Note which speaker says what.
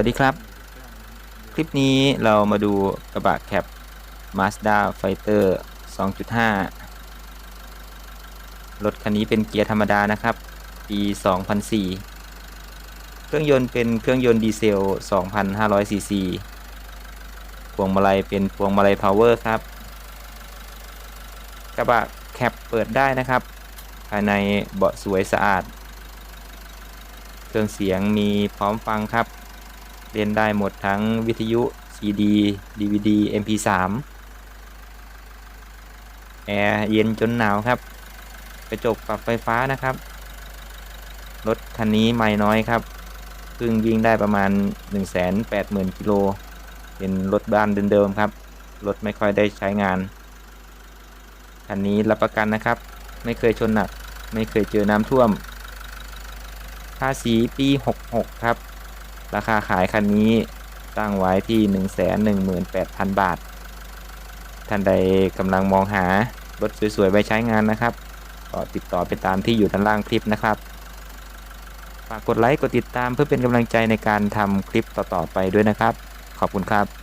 Speaker 1: วัสดีครับ คลิปนี้เรามาดูกระบะแคป Mazda Fighter 2.5 รถคันนี้เป็นเกียร์ธรรมดานะครับ ปี 2004 เครื่องยนต์เป็นเครื่องยนต์ดีเซล 2,500 ซีซี พวงมาลัยเป็นพวงมาลัยพาวเวอร์ครับ กระบะแคปเปิดได้นะครับ ภายในเบาะสวยสะอาด เครื่องเสียงมีพร้อมฟังครับ เล่นได้หมดทั้งวิทยุ CD DVD MP3 แอร์เย็นจนหนาวครับ กระจกปรับไฟฟ้านะครับ รถคันนี้ไม่น้อยครับเพิ่งวิ่งได้ประมาณ 180,000กิโล เป็นรถบ้านเดิมๆครับ รถไม่ค่อยได้ใช้งาน คันนี้รับประกันนะครับ ไม่เคยชนหนัก ไม่เคยเจอน้ำท่วมภาษีปี 66 ครับ ราคาขายคันนี้ตั้งไว้ที่ 118,000 บาท ท่านใดกำลังมองหารถสวยๆไว้ใช้งานนะครับ ก็ติดต่อไปตามที่อยู่ด้านล่างคลิปนะครับ ฝากกดไลค์ กดติดตามเพื่อเป็นกำลังใจในการทำคลิปต่อๆไปด้วยนะครับ ขอบคุณครับ